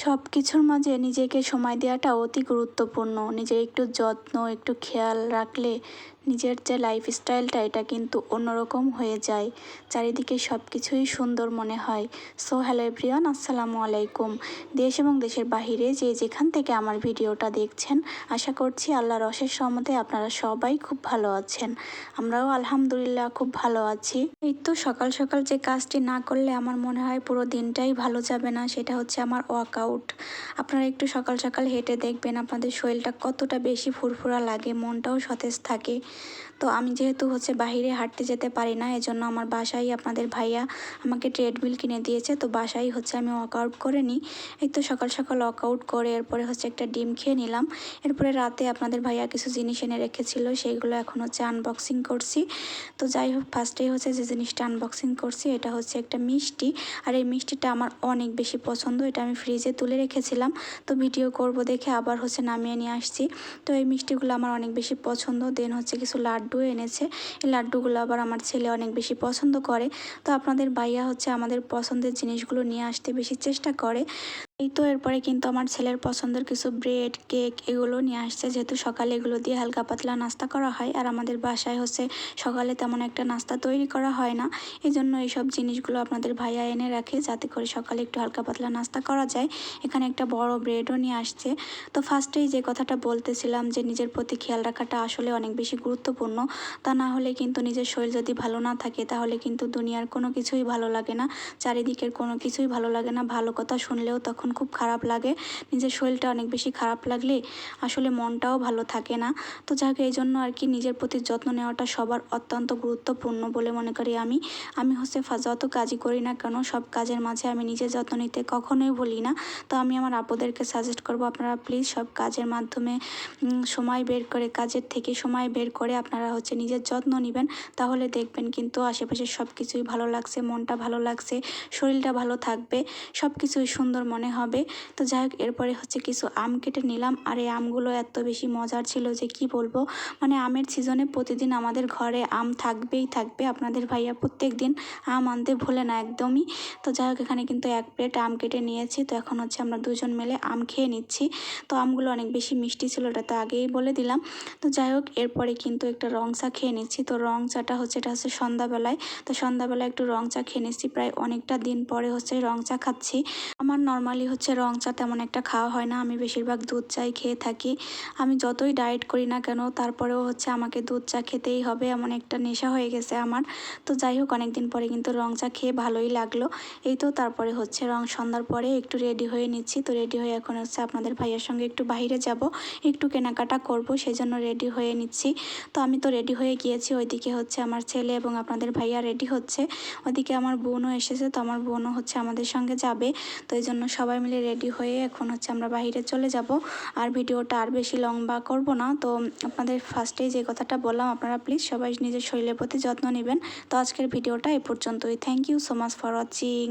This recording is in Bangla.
সব কিছুর মাঝে নিজেকে সময় দেওয়াটা অতি গুরুত্বপূর্ণ। নিজের একটু যত্ন একটু খেয়াল রাখলে নিজের যে লাইফস্টাইলটা এটা কিন্তু অন্যরকম হয়ে যায়। চারিদিকে সব কিছুই সুন্দর মনে হয়। সো হ্যালো এভরিওয়ান আসসালামু আলাইকুম। দেশ এবং দেশের বাহিরে যে যেখান থেকে আমার ভিডিওটা দেখছেন, আশা করছি আল্লাহর অশেষ সহমতে আপনারা সবাই খুব ভালো আছেন। আমরাও আলহামদুলিল্লাহ খুব ভালো আছি। এই তো সকাল সকাল যে কাজটি না করলে আমার মনে হয় পুরো দিনটাই ভালো যাবে না, সেটা হচ্ছে আমার ওয়ার্কআউট আপনারা একটু সকাল সকাল হেঁটে দেখবেন, আপনাদের শরীরটা কতটা বেশি ফুরফুরা লাগে, মনটাও সতেজ থাকে। তো আমি যেহেতু হচ্ছে বাহিরে হাঁটতে যেতে পারি না, এজন্য আমার বাসায় আপনাদের ভাইয়া আমাকে ট্রেডমিল কিনে দিয়েছে। তো বাসায় হচ্ছে আমি ওয়ার্কআউট করে নিই। এই তো সকাল সকাল ওয়ার্কআউট করে এরপরে হচ্ছে একটা ডিম খেয়ে নিলাম। এরপরে রাতে আপনাদের ভাইয়া কিছু জিনিস এনে রেখেছিল সেইগুলো এখন হচ্ছে আনবক্সিং করছি। তো যাই হোক ফার্স্টেই হচ্ছে যে জিনিসটা আনবক্সিং করছি, এটা হচ্ছে একটা মিষ্টি। আর এই মিষ্টিটা আমার অনেক বেশি পছন্দ, এটা আমি ফ্রিজে তুলে রেখেছিলাম। তো ভিডিও করব দেখে আবার হচ্ছে নামিয়ে নিয়ে আসছি। তো এই মিষ্টিগুলো আমার অনেক বেশি পছন্দ দেন হচ্ছে কিছু লাড্ডু এনেছে। এই লাড্ডুগুলো আবার আমার ছেলে অনেক বেশি পছন্দ করে। তো আপনাদের ভাইয়া হচ্ছে আমাদের পছন্দের জিনিসগুলো নিয়ে আসতে বেশি চেষ্টা করে। এই তো এরপরে কিন্তু আমার ছেলের পছন্দের কিছু ব্রেড, কেক এগুলো নিয়ে আসছে। যেহেতু সকালে এগুলো দিয়ে হালকা পাতলা নাস্তা করা হয় আর আমাদের বাসায় হচ্ছে সকালে তেমন একটা নাস্তা তৈরি করা হয় না। এই জন্য এইসব জিনিসগুলো আপনাদের ভাইয়া এনে রাখে যাতে করে সকালে একটু হালকা পাতলা নাস্তা করা যায়। এখানে একটা বড় ব্রেডও নিয়ে আসছে। তো ফার্স্টেই যে কথাটা বলতেছিলাম যে নিজের প্রতি খেয়াল রাখাটা আসলে অনেক বেশি গুরুত্বপূর্ণ। তা না হলে কিন্তু নিজের শরীর যদি ভালো না থাকে তাহলে কিন্তু দুনিয়ার কোনো কিছুই ভালো লাগে না। চারিদিকের কোনো কিছুই ভালো লাগে না। ভালো কথা শুনলেও তখন খুব খারাপ লাগে। নিজের শরীরটা অনেক বেশি খারাপ লাগলে আসলে মনটাও ভালো থাকে না। তো যাক, এই জন্য আর কি নিজের প্রতি যত্ন নেওয়াটা সবার অত্যন্ত গুরুত্বপূর্ণ বলে মনে করি আমি। আমি হচ্ছে যত কাজই করি না কেন, সব কাজের মাঝে আমি নিজের যত্ন নিতে কখনোই বলি না। তো আমি আমার আপদেরকে সাজেস্ট করব, আপনারা প্লিজ সব কাজের মাধ্যমে সময় বের করে, কাজের থেকে সময় বের করে আপনারা হচ্ছে নিজের যত্ন নেবেন। তাহলে দেখবেন কিন্তু আশেপাশে সব কিছুই ভালো লাগছে, মনটা ভালো লাগছে, শরীরটা ভালো থাকবে সব কিছুই সুন্দর মনে হবে। তো যাই হোক, এরপরে হচ্ছে কিছু আম কেটে নিলাম। আর এই আমগুলো এত বেশি মজার ছিল যে কি বলব? মানে আমের সিজনে প্রতিদিন আমাদের ঘরে আম থাকবেই থাকবে। আপনাদের ভাইয়া প্রত্যেক দিন আম আনতে ভুলে না একদমই। তো যাই হোক, এখানে কিন্তু এক প্লেট আম কেটে নিয়েছি। তো এখন হচ্ছে আমরা দুজন মিলে আম খেয়ে নিচ্ছি। তো আমগুলো অনেক বেশি মিষ্টি ছিল এটা তো আগেই বলে দিলাম। তো যাই হোক, এরপরে কিন্তু একটা রং চা খেয়ে নিচ্ছি। তো রং চাটা হচ্ছে, এটা হচ্ছে সন্ধ্যাবেলায়। তো সন্ধ্যাবেলায় একটু রং চা খেয়ে নিচ্ছি। প্রায় অনেকটা দিন পরে হচ্ছে রং চা খাচ্ছি। আমার নর্মালি হচ্ছে রং চা তেমন একটা খাওয়া হয় না। আমি বেশিরভাগ দুধ চাই খেয়ে থাকি। আমি যতই ডায়েট করি না কেন, তারপরেও হচ্ছে আমাকে দুধ চা খেতেই হবে এমন একটা নেশা হয়ে গেছে আমার। তো যাই হোক, অনেকদিন পরে কিন্তু রং চা খেয়ে ভালোই লাগল। এই তো তারপরে হচ্ছে রং সন্ধ্যার পরে একটু রেডি হয়ে নিচ্ছি। তো রেডি হয়ে এখন হচ্ছে আপনাদের ভাইয়ের সঙ্গে একটু বাইরে যাব। একটু কেনাকাটা করব সেই জন্য রেডি হয়ে নিচ্ছি। তো আমি তো রেডি হয়ে গিয়েছি। ওইদিকে হচ্ছে আমার ছেলে এবং আপনাদের ভাইয়া রেডি হচ্ছে। ওইদিকে আমার বোনও এসেছে। তো আমার বোনও হচ্ছে আমাদের সঙ্গে যাবে। তো এই জন্য সবাই মিলে রেডি হয়ে এখন হচ্ছে আমরা বাহিরে চলে যাব। আর ভিডিওটা আর বেশি লম্বা করব না। তো আপনাদের ফার্স্টেই যে কথাটা বললাম, আপনারা প্লিজ সবাই নিজের শরীরের প্রতি যত্ন নেবেন। তো আজকের ভিডিওটা এ পর্যন্তই। Thank you so much for watching